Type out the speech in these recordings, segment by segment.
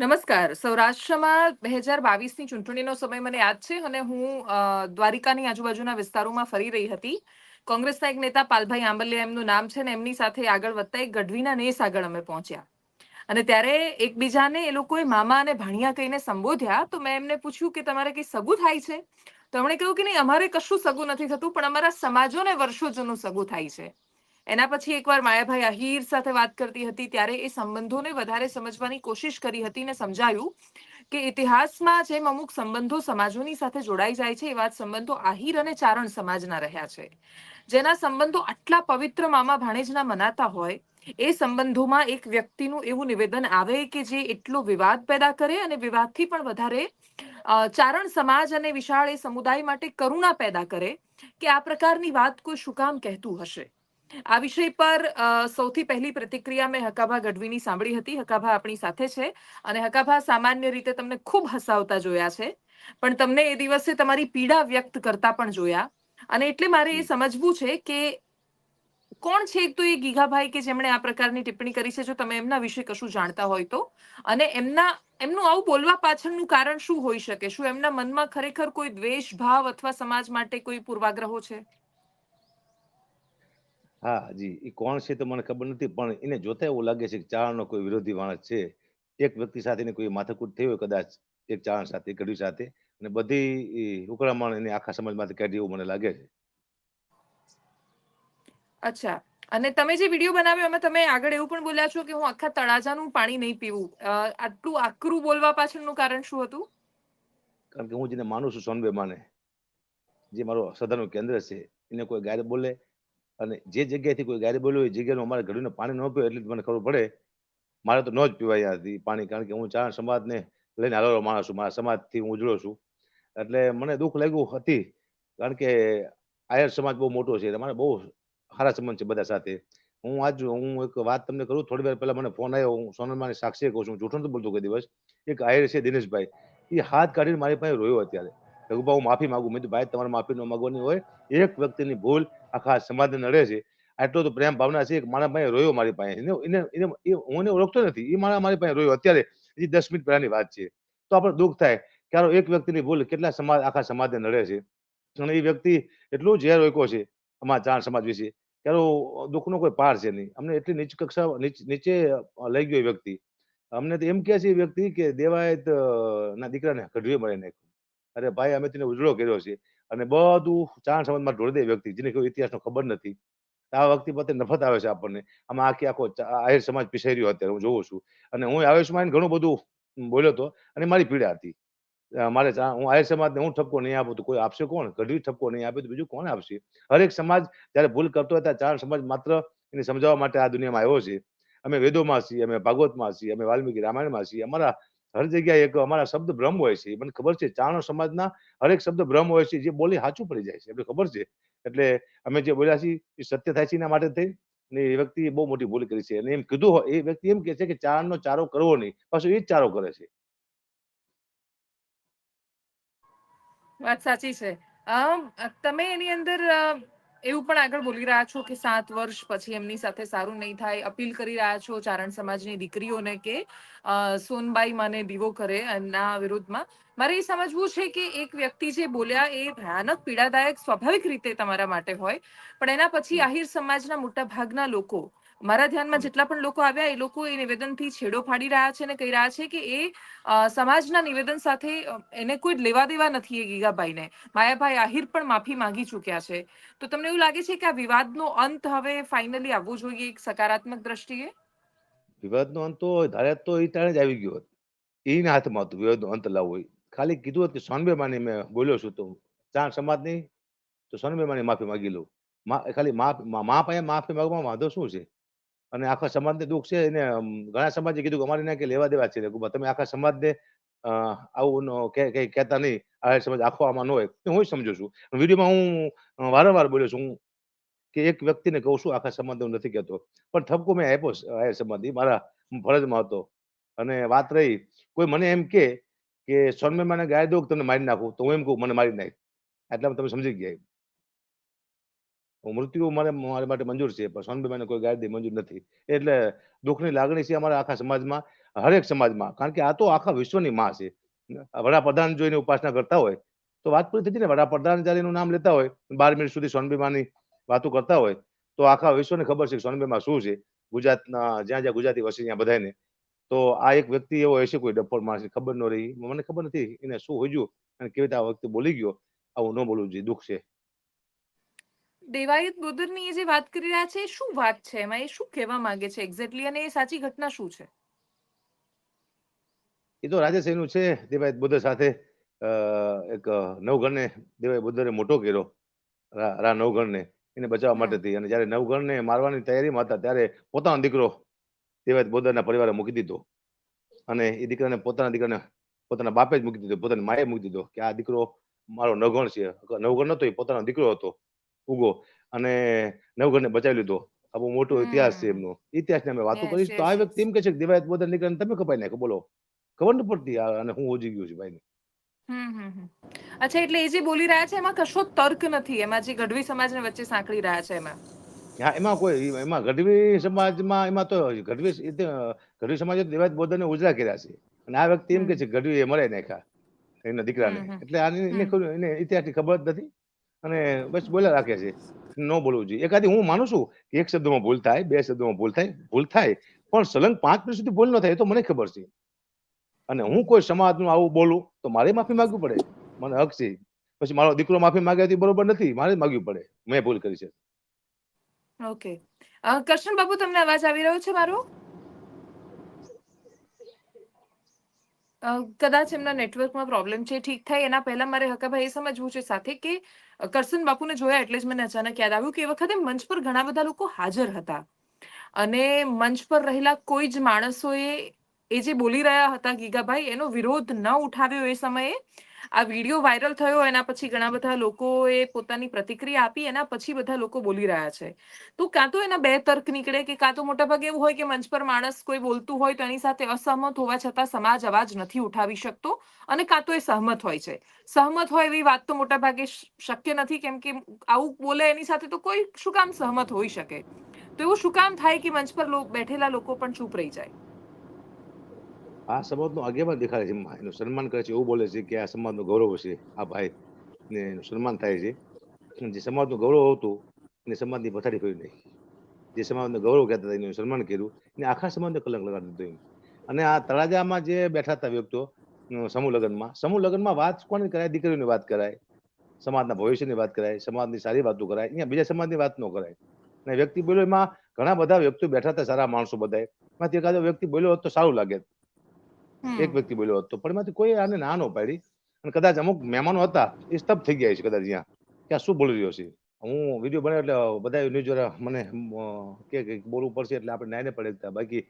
નમસ્કાર. સૌરાષ્ટ્રમાં બે હજાર બાવીસની ચૂંટણીનો સમય મને યાદ છે અને હું દ્વારિકાની આજુબાજુના વિસ્તારોમાં ફરી રહી હતી. કોંગ્રેસના એક નેતા પાલભાઈ આંબલિયા એમનું નામ છે ને એમની સાથે આગળ વધતા એક ગઢવીના નેસ આગળ અમે પહોંચ્યા. અને ત્યારે એકબીજાને એ લોકોએ મામા અને ભાણિયા કહીને સંબોધ્યા તો મેં એમને પૂછ્યું કે તમારે કઈ સગું થાય છે? તો એમણે કહ્યું કે નહીં, અમારે કશું સગું નથી થતું, પણ અમારા સમાજોને વર્ષો જૂનું સગું થાય છે. એના પછી એકવાર માયાભાઈ આહિર સાથે વાત કરતી હતી, ત્યારે એ સંબંધોને વધારે સમજવાની કોશિશ કરી હતી ને સમજાયું કે ઇતિહાસમાં જેમ અમુક સંબંધો સમાજોની સાથે જોડાઈ જાય છે એવા સંબંધો આહિર અને ચારણ સમાજના રહ્યા છે. જેના સંબંધો આટલા પવિત્ર મામા ભાણેજના મનાતા હોય, એ સંબંધોમાં એક વ્યક્તિનું એવું નિવેદન આવે કે જે એટલો વિવાદ પેદા કરે અને વિવાદથી પણ વધારે ચારણ સમાજ અને વિશાળ એ સમુદાય માટે કરુણા પેદા કરે, કે આ પ્રકારની વાત કોઈ શું કામ કહેતું હશે? આ વિષય પર સૌથી પહેલી પ્રતિક્રિયા મેં હકાભા ગઢવીની સાંભળી હતી. હકાભા આપણી સાથે છે અને હકાભા સામાન્ય રીતે તમને ખૂબ હસાવતા જોયા છે. પણ તમને એ દિવસે તમારી પીડા વ્યક્ત કરતા પણ જોયા. અને એટલે મારે એ સમજવું છે કે કોણ છે એક તો એ ગીગાભાઈ કે જેમણે આ પ્રકારની ટિપ્પણી કરી છે જો તમે એમના વિશે કશું જાણતા હોય તો? અને એમના એમનું આવું બોલવા પાછળનું કારણ શું હોઈ શકે? શું એમના મનમાં ખરેખર કોઈ દ્વેષ ભાવ અથવા સમાજ માટે કોઈ પૂર્વાગ્રહો છે? હા જી. એ કોણ છે તો મને ખબર નથી પણ એને જોતા એવું લાગે છે કે ચારણનો કોઈ વિરોધી માણસ છે. એક વ્યક્તિ સાથે કોઈ માથાકૂટ થઈ હોય કદાચ એક ચારણ સાથે કડી સાથે અને બધી ઉકળામણ એને આખા સમાજમાંથી કાઢી એવું મને લાગે છે. અચ્છા. અને તમે જે વીડિયો બનાવ્યો એમાં તમે આગળ એવું પણ બોલ્યા છો કે હું આખા તળાજાનું પાણી નહીં પીવું. આટલું આકરું બોલવા પાછળનું કારણ શું હતું? કારણ કે હું જેને માનું છું સોનબે માને જે મારો સદાનું કેન્દ્ર છે એને કોઈ ગાયર બોલે અને જે જગ્યાએથી કોઈ ગાયર બોલ્યો એ જગ્યાનું અમારે ઘડીને પાણી ન પીવું એટલે મને ખબર પડે. મારે તો ન જ પીવાય ત્યાંથી પાણી, કારણ કે હું ચારણ સમાજને લઈને હાલેલો માણસ છું. મારા સમાજથી હું ઉજળો છું. એટલે મને દુઃખ લાગ્યું હતી, કારણ કે આયર સમાજ બહુ મોટો છે. મારે બહુ સારા સંબંધ છે બધા સાથે. હું આજ હું એક વાત તમને કરું, થોડી વાર પહેલા મને ફોન આવ્યો. હું સોનલમાની સાક્ષી કહું છું. જૂઠું નથી બોલતો કોઈ દિવસ. એક આયર છે દિનેશભાઈ. એ હાથ કાઢીને મારી પાસે રોયો અત્યારે. રઘુભાઈ હું માફી માગું. મેં તો ભાઈ, તમારે માફી ન માંગવાની હોય. એક વ્યક્તિની ભૂલ આખા સમાજને નડે છે. આટલો તો પ્રેમ ભાવના છે મારા પાસે રોયો મારી પાસે. એને એને હું એને ઓળખતો નથી. એ મારા, મારી પાસે રોયો. અત્યારે હજી દસ મિનિટ પહેલાની વાત છે. તો આપણે દુઃખ થાય ક્યારે એક વ્યક્તિની ભૂલ કેટલા સમાજ, આખા સમાજને નડે છે. અને એ વ્યક્તિ એટલું ઝેર રોક્યો છે અમારા ચાણ સમાજ વિશે કે દુઃખનો કોઈ પાર છે નહીં. અમને એટલી નીચ કક્ષા, નીચે લઈ ગયો એ વ્યક્તિ. અમને તો એમ કહે છે એ વ્યક્તિ કે દેવાયત ના દીકરાને કઢવી મળે નાખ્યું. અરે ભાઈ, અમે તેને ઉજળો કર્યો છે. અને બધું ચાણ સમાજમાં ઢોળી દે વ્યક્તિ, જેને કોઈ ઇતિહાસનો ખબર નથી. આ વ્યક્તિ પ્રત્યે નફરત આવે છે આપણને. આમાં આખી આખો આહિર સમાજ પીસાઈ રહ્યો અત્યારે, હું જોઉં છું. અને હું આયુષ્યમાન ઘણું બધું બોલ્યો હતો અને મારી પીડા હતી. મારે હું આહિર સમાજને હું ઠપકો નહીં આપું તો કોઈ આપશે કોણ? ગઢવી ઠપકો નહીં આપે તો બીજું કોણ આપશે? હરેક સમાજ જ્યારે ભૂલ કરતો હોય ત્યારે ચારણ સમાજ માત્ર એને સમજાવવા માટે આ દુનિયામાં આવ્યો છે. અમે વેદોમાં છીએ, અમે ભાગવતમાં છીએ, અમે વાલ્મીકી રામાયણમાં છીએ. અમારા હર જગ્યાએ એક અમારા શબ્દ ભ્રમ હોય છે. મને ખબર છે ચારણો સમાજના હરેક શબ્દ ભ્રમ હોય છે, જે બોલી સાચું પડી જાય છે. એટલે ખબર છે? એટલે અમે જે બોલ્યા છીએ, એ સત્ય થાય છે એના માટે થઈ. ને એ વ્યક્તિ બહુ મોટી ભૂલ કરી છે. અને એમ કીધું હોય, એ વ્યક્તિ એમ કે છે કે ચારણનો ચારો કરવો નહીં. પાછું એ જ ચારો કરે છે. વાત સાચી છે. તમે એની અંદર એવું પણ આગળ બોલી રહ્યા છો કે સાત વર્ષ પછી એમની સાથે સારું નહીં થાય, અપીલ કરી રહ્યા છો ચારણ સમાજની દીકરીઓને કે સોનબાઈ માને દીવો કરે એના વિરુદ્ધમાં મારે એ સમજવું છે કે એક વ્યક્તિ જે બોલ્યા એ ભયાનક, પીડાદાયક, સ્વાભાવિક રીતે તમારા માટે હોય પણ એના પછી. આહિર સમાજના મોટા ભાગના લોકો મારા ધ્યાનમાં જેટલા પણ લોકો આવ્યા, એ લોકો એ નિવેદનથી છેડો ફાડી રહ્યા છે અને કહી રહ્યા છે કે એ સમાજના નિવેદન સાથે એને કોઈ લેવા દેવા નથી એ ગીગાભાઈને માયાભાઈ આહિર પણ માફી માંગી ચૂક્યા છે. તો તમને એવું લાગે છે કે આ વિવાદનો અંત હવે ફાઇનલી આવવો જોઈએ એક સકારાત્મક દ્રષ્ટિએ? વિવાદનો અંત તો ધારે તો એ ટાણે જ આવી ગયો એના હાથમાં હતું, વિવાદનો અંત લાવવો ખાલી કીધું હતું કે સોનબે માની મેં બોલ્યો છું તો ચાર સમાજની તો સોનબે માની માફી માંગી લઉં. ખાલી માફ, મા પાસે માફી માંગવામાં વાંધો શું છે? અને આખા સમાજને દુઃખ છે, એને ઘણા સમાજે કીધું કે અમારે ના કે લેવા દેવા છે તમે આખા સમાજને આવું કહેતા નહીં, આ સમાજ આખો આમાં ન હોય. હું સમજુ છું. વિડીયોમાં હું વારંવાર બોલ્યો છું, હું કે એક વ્યક્તિને કહું છું, આખા સમાજને હું નથી કહેતો. પણ ઠપકો મેં આપ્યો આ એ મારા ફરજમાં હતો. અને વાત રહી, કોઈ મને એમ કે સોનમે મને ગાય દો તમને મારી નાખું? તો હું એમ કહું, મને મારી નાખ. એટલામાં તમે સમજી ગયા મૃત્યુ મારે, મારા માટે મંજૂર છે, પણ સોનબેમાને કોઈ ગાયદી મંજૂર નથી. એટલે દુઃખની લાગણી છે અમારા આખા સમાજમાં, હરેક સમાજમાં. કારણ કે આ તો આખા વિશ્વની માં છે. વડાપ્રધાન જોઈને ઉપાસના કરતા હોય, તો વાત પૂરી થતી ને, વડાપ્રધાન જયારે એનું નામ લેતા હોય, બાર મિનિટ સુધી સોનબીમાની વાતો કરતા હોય, તો આખા વિશ્વને ખબર છે સોનબીમાં શું છે. ગુજરાતના, જ્યાં જ્યાં ગુજરાતી વસે ત્યાં બધાને તો આ એક વ્યક્તિ એવો હશે, કોઈ ડફોર માણસ ખબર ન રહી. મને ખબર નથી એને શું હોજ્યું અને કેવી રીતે આ વખતે બોલી ગયો. આવું ન બોલવું જોઈએ. દુઃખ છે. દેવાયત ગોદરની એ જે વાત કરી રહ્યા છે શું વાત છે? એમાં એ શું કહેવા માંગે છે? એક્ઝેક્ટલી અને એ સાચી ઘટના શું છે? એ તો રાજેશ એનું છે દેવાયત બુદ્ધ સાથે. એક નવઘણને દેવાયત બુદ્ધરે મોટો કર્યો રા નવઘણને. એને બચાવવા માટે હતી. અને જ્યારે નવઘણને મારવાની તૈયારીમાં હતા ત્યારે પોતાનો દીકરો દેવાયત બુદ્ધના પરિવારે મૂકી દીધો. અને એ દીકરાને પોતાના દીકરાને પોતાના બાપે જ મૂકી દીધો. પોતાની માએ મૂકી દીધો કે આ દીકરો મારો નવઘણ છે. નવઘણ નતો એ પોતાનો દીકરો હતો. ઉગો અને નવઘણને બચાવી લીધો. આ બહુ મોટો ઇતિહાસ છે. એમનો. ઇતિહાસની અમે વાતો કરીશ. તો આ વ્યક્તિ એમ કે છે કે દેવાયત બોધર નીકળે તમે કપાઈ નાખો. બોલો. ખબર ન પડતી અને હું ઓજી ગયું છે ભાઈ હમ હમ હમ. અચ્છા એટલે એ જે બોલી રહ્યા છે એમાં કશો તર્ક નથી. એમાં જે ગઢવી સમાજને વચ્ચે સાંકળી રહ્યા છે એમાં. હા એમાં કોઈ એમાં ગઢવી સમાજમાં એમાં તો ગઢવી ગઢવી સમાજે તો દેવાયત ઉજરા કર્યા છે. અને આ વ્યક્તિ એમ કે છે ગઢવી એ મરાઈ નાખ્યા એના દીકરાને. એટલે આની એને. એને ઇતિહાસની ખબર જ નથી? અને બસ બોલ્યા રાખે છે. ન બોલવું જોઈએ. એકાદી હું માનું છું કે એક શબ્દમાં ભૂલ થાય, બે શબ્દમાં ભૂલ થાય ભૂલ થાય, પણ સલંગ પાંચ મિનિટ સુધી ભૂલ ન થાય એ તો મને ખબર છે. અને હું કોઈ સમાજનું આવું બોલું તો મારે માફી માંગવી પડે. મને હક છે. પછી મારો દીકરો માફી માંગે તો બરોબર નથી. મારે માગવી પડે. મેં ભૂલ કરી છે. ઓકે. કરશન બાબુ તમને અવાજ આવી રહ્યો છે મારો? કદાચ એમના નેટવર્કમાં પ્રોબ્લેમ છે, ઠીક થાય, એના પહેલા મારે હકાભાઈ એ સમજવું છે સાથે કે કરસન બાપુને જોયા એટલે જ મને અચાનક યાદ આવ્યું કે એ વખતે મંચ પર ઘણા બધા લોકો હાજર હતા. અને મંચ પર રહેલા કોઈ જ માણસોએ એ જે બોલી રહ્યા હતા ગીગાભાઈ, એનો વિરોધ ન ઉઠાવ્યો એ સમયે આ વીડિયો વાયરલ થયો એના પછી ઘણા બધા લોકોએ પોતાની પ્રતિક્રિયા આપી, એના પછી બધા લોકો બોલી રહ્યા છે. તો કાં તો એના બે તર્ક નીકળે કે કાં તો મોટાભાગે એવું હોય કે મંચ પર માણસ કોઈ બોલતું હોય તો એની સાથે અસહમત હોવા છતાં સમાજ અવાજ નથી ઉઠાવી શકતો અને કાં તો એ સહમત હોય છે. સહમત હોય એવી વાત તો મોટાભાગે શક્ય નથી કેમ કે આવું બોલે એની સાથે તો કોઈ શું કામ સહમત હોઈ શકે. તો એવું શું કામ થાય કે મંચ પર બેઠેલા લોકો પણ ચૂપ રહી જાય? આ સમાજનો આગેવાન દેખાડે છે. એનું સન્માન કરે છે. એવું બોલે છે કે આ સમાજનું ગૌરવ છે આ ભાઈ ને એનું સન્માન થાય છે. જે સમાજનું ગૌરવ હતું, એને સમાજની પથારી કર્યું નહીં જે સમાજનું ગૌરવ કહેતા હતા, એનું સન્માન કર્યું. એને આખા સમાજને કલંક લગાડી દીધો અને આ તળાજામાં જે બેઠા હતા વ્યક્તિઓ સમૂહ લગ્નમાં સમૂહ લગ્નમાં વાત કોની કરાય? દીકરીઓની વાત કરાય. સમાજના ભવિષ્યની વાત કરાય. સમાજની સારી વાતો કરાય. અહીંયા બીજા સમાજની વાત ન કરાય. અને વ્યક્તિ બોલ્યો, એમાં ઘણા બધા વ્યક્તિઓ બેઠા હતા, સારા માણસો બધા એમાંથી એકાદો વ્યક્તિ બોલ્યો હોત તો સારું લાગે. એક વ્યક્તિ બોલ્યો હતો પણ એમાંથી કોઈ આને ના નો પાડી. અને કદાચ અમુક મહેમાનો હતા એ સ્તબ્ધ થઈ ગયા છે કદાચ અહીંયા. કે આ શું બોલી રહ્યો છે? હું વીડિયો બનાવ્યો એટલે બધા ન્યૂઝ મને કે કે બોલવું પડશે એટલે આપણે નાઈને પડે બાકી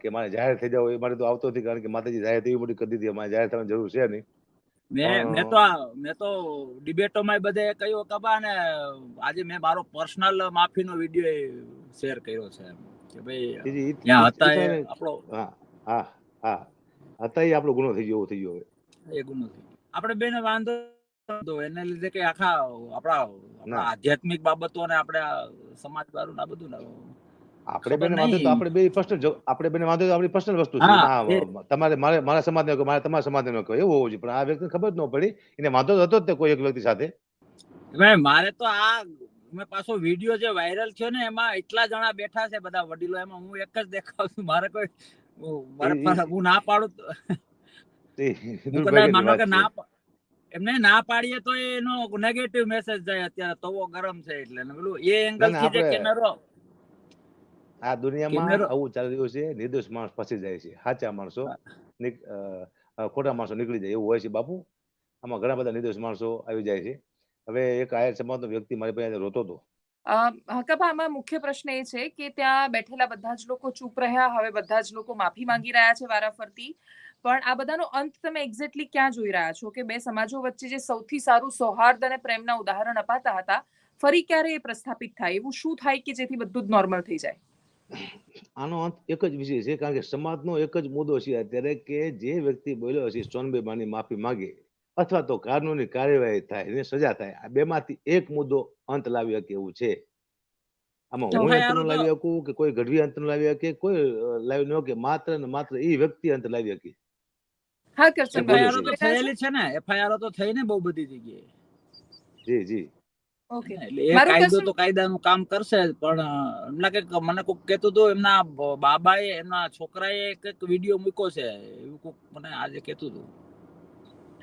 કે મારે જાહેર થઈ જાવ એ મારે તો આવતો નથી કારણ કે માતાજી જાહેર થઈ મોટી કરી દીધી. અમારે જાહેર થવાની જરૂર છે નહીં. મેં મેં તો આ- મેં તો ડિબેટોમાં બધે કહ્યું કબા ને આજે મેં મારો પર્સનલ માફીનો વીડિયો શેર કર્યો છે. કે ભાઈ ત્યાં હતા એ આપણો હા હા હા. હતા એ આપણો ગુનો થઈ ગયો થઈ ગયો હવે. એ ગુનો થઈ. આપણે બેને વાંધો તો એને લીધે કે આખા આપણા આધ્યાત્મિક બાબતો ને આપણે સમાજ વાળું ને આ બધું ને આપણે બેને વાંધો તો આપણે બે પર્સનલ આપણે બેને વાંધો તો આપણી પર્સનલ વસ્તુ છે. હા, તમારે મારે મારા સમાજ ને મારે તમારા સમાજને કહો એવું હોવું જોઈએ. પણ આ વ્યક્તિને ખબર જ ન પડી. એને વાંધો હતો જ તે કોઈ એક વ્યક્તિ સાથે. મારે તો આ મેં પાછો વીડિયો જે વાયરલ થયો ને એમાં એટલા જણા બેઠા છે બધા વડીલો એમાં હું એક જ દેખાવ છું. મારે કોઈ હું- ના પાડું. ના એમને ના પાડીએ તો એનો નેગેટિવ મેસેજ જાય અત્યારે તવો ગરમ છે એટલે. પેલું એ એંગલથી જે કેમેરો. આ દુનિયામાં આવું ચાલી રહ્યું છે નિર્દોષ માણસ ફસી જાય છે. સાચા માણસો ખોટા માણસો નીકળી જાય એવું હોય છે બાપુ. આમાં ઘણા બધા નિર્દોષ માણસો આવી જાય છે. હવે એક આયર સમાજનો વ્યક્તિ મારી પાસે રોતો હતો. અ, હકાભા આમાં મુખ્ય પ્રશ્ન એ છે કે ત્યાં બેઠેલા બધા જ લોકો ચૂપ રહ્યા હવે બધા જ લોકો માફી માંગી રહ્યા છે વારાફરતી. પણ આ બધાનો અંત તમે એક્ઝેક્ટલી ક્યાં જોઈ રહ્યા છો? કે બે સમાજો વચ્ચે જે સૌથી સારું સૌહાર્દ અને પ્રેમના ઉદાહરણ અપાતા હતા ફરી ક્યારે એ પ્રસ્થાપિત થાય? એવું શું થાય કે જેથી બધું જ નોર્મલ થઈ જાય? આનો અંત એક જ વિષય છે કારણ કે સમાજનો એક જ મુદ્દો છે અત્યારે કે જે વ્યક્તિ બોલ્યો હશે સોનબેબાની માફી માંગે અથવા તો કાનૂની કાર્યવાહી થાય એને સજા થાય. આ બેમાંથી એક મુદ્દો અંત લાવી શકે એવું છે. આમાં હું અંત લાવી શકું કે કોઈ ગઢવી અંતર લાવી શકે? કોઈ લાવી ન કે માત્ર ને માત્ર એ વ્યક્તિ અંત લાવી શકે. હા કરશન બોલો એફઆઈઆર તો થયેલી છે ને. એફઆઈઆર તો થઈ ને બહુ બધી જગ્યાએ. જી જી. ઓકે. એટલે એ મારું કાયદો તો કાયદાનું કામ કરશે પણ એમના કંઈક મને કોઈક કહેતું હતું એમના બાબાએ એમના છોકરાએ કંઈક વીડિયો મૂક્યો છે. એવું કોઈક મને આજે કહેતું હતું.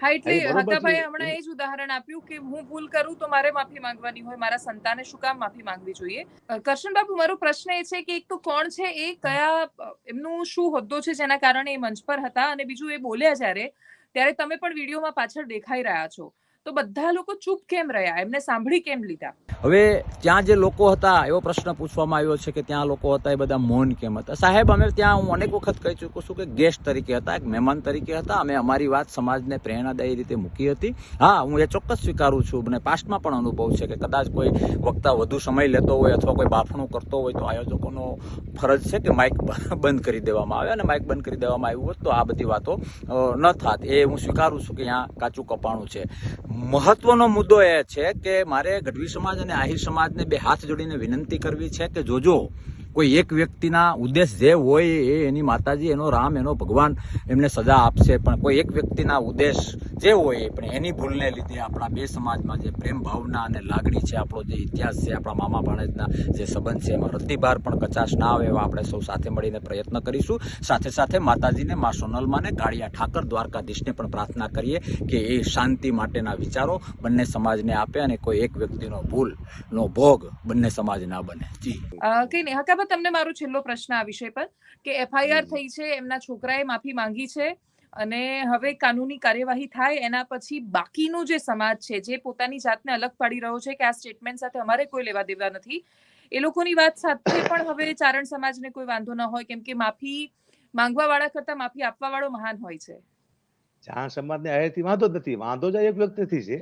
હા એટલે હા, એ બરોબર છે. હકાભાઈ હમણાં એ જ ઉદાહરણ આપ્યું કે હું ભૂલ કરું તો મારે માફી માંગવાની હોય મારા સંતાને શું કામ માફી માંગવી જોઈએ? કરશન બાબુ મારો પ્રશ્ન એ છે કે એક તો કોણ છે એ કયા એમનું શું હોદ્દો છે જેના કારણે એ મંચ પર હતા? અને બીજું એ બોલ્યા જ્યારે ત્યારે તમે પણ વિડીયોમાં પાછળ દેખાઈ રહ્યા છો. તો બધા લોકો ચૂપ કેમ રહ્યા? એમને સાંભળી કેમ લીધા? હવે ત્યાં જે લોકો હતા, એવો પ્રશ્ન પૂછવામાં આવ્યો છે કે ત્યાં લોકો હતા એ બધા મૌન કેમ હતા? સાહેબ, અમે ત્યાં, હું અનેક વખત કહી ચૂક્યો છું કે ગેસ્ટ તરીકે હતા, એક મહેમાન તરીકે હતા. અમે અમારી વાત સમાજને પ્રેરણાદાયી રીતે મૂકી હતી. હા, હું એ ચોક્કસ સ્વીકારું છું. અને પાસ્ટમાં પણ અનુભવ છે કે કદાચ કોઈ વક્તા વધુ સમય લેતો હોય અથવા કોઈ બાફણું કરતો હોય તો આયોજકોનો ફરજ છે કે માઇક બંધ કરી દેવામાં આવે અને માઇક બંધ કરી દેવામાં આવ્યું હોત તો આ બધી વાતો ન થાત. એ હું સ્વીકારું છું કે અહીંયા કાચું કપાણું છે. મહત્વનો મુદ્દો એ છે કે મારે ગઢવી સમાજ અને આહિર સમાજને બે હાથ જોડીને વિનંતી કરવી છે કે જોજો કોઈ એક વ્યક્તિના ઉદ્દેશ જે હોય એ એની માતાજી, એનો રામ, એનો ભગવાન એમને સજા આપશે. પણ કોઈ એક વ્યક્તિના ઉદ્દેશ જે હોય પણ એની ભૂલને લીધે આપણા બે સમાજમાં જે પ્રેમ ભાવના અને લાગણી છે, આપણો જે ઇતિહાસ છે, આપણા મામા ભાણેજના જે સંબંધ છે, એમાં રતિભાર પણ કચાશ ના આવે એવા આપણે સૌ સાથે મળીને પ્રયત્ન કરીશું. સાથે સાથે માતાજીને મા સોનલમાને કાળિયા ઠાકર દ્વારકાધીશને પણ પ્રાર્થના કરીએ કે એ શાંતિ માટેના વિચારો બંને સમાજને આપે અને કોઈ એક વ્યક્તિનો ભૂલનો ભોગ બંને સમાજ ના બને. જી. કઈ નહીં. હકાબા તમને મારો છેલ્લો પ્રશ્ન આ વિષય પર કે એફઆઈઆર થઈ છે એમના છોકરાએ માફી માંગી છે અને હવે કાનૂની કાર્યવાહી થાય એના પછી બાકીનો જે સમાજ છે જે પોતાની જાતને અલગ પાડી રહ્યો છે કે આ સ્ટેટમેન્ટ સાથે અમારે કોઈ લેવા દેવા નથી એ લોકોની વાત સાથે પણ હવે ચારણ સમાજને કોઈ વાંધો ન હોય કેમ કે માફી માંગવા વાળા કરતા માફી આપવા વાળો મહાન હોય છે. ચાણ સમાજને અહીંથી વાંધો જ નથી વાંધો જ એક વ્યક્તિથી છે.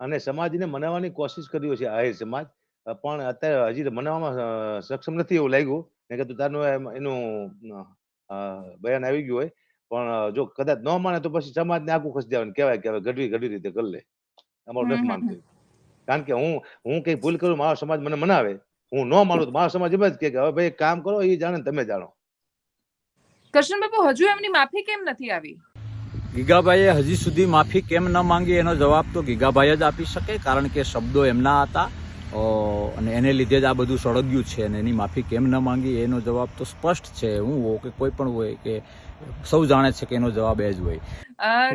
અને સમાજને મનાવવાની કોશિશ કર્યો છે આ સમાજ. અ, પણ અત્યારે હજી મનાવવામાં સક્ષમ નથી એવું લાગ્યું. મેં કીધું તારનું એમ- એનું અ, બયાન આવી ગયું હોય. પણ જો કદાચ ન માને તો પછી સમાજને આખું ખસી જવાનું કહેવાય કે હવે ગઢવી ગઢવી રીતે કરી લે. અમારું હમ, નથી હમ, માનતું કારણ કે હું હું કઈ ભૂલ કરું મારો સમાજ મને મનાવે. હું ન માનું તો મારો સમાજ એમ જ કહે કે હવે ભાઈ એક કામ કરો એ જાણે ને તમે જાણો. કૃષ્ણ બાબુ હજુ એમની માફી કેમ નથી આવી? ગીગાભાઈએ હજી સુધી માફી કેમ ન માંગી એનો જવાબ તો ગીગાભાઈ જ આપી શકે કારણ કે શબ્દો એમના હતા. અને એને લીધે જ આ બધું સળગ્યું છે અને એની માફી કેમ ન માંગી એનો જવાબ તો સ્પષ્ટ છે. હું હો કે કોઈ પણ હોય કે સૌ જાણે છે કે એનો જવાબ એ જ હોય.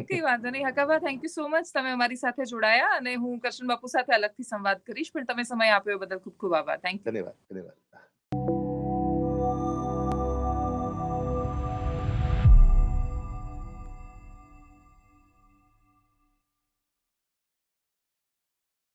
કઈ વાંધો નહીં. Hakabha thank you so much તમે અમારી સાથે જોડાયા અને હું કરશન બાપુ સાથે અલગથી સંવાદ કરીશ. પણ તમે સમય આપ્યો બદલ ખૂબ ખૂબ આભાર. થેન્ક યુ ધન્યવાદ ધન્યવાદ.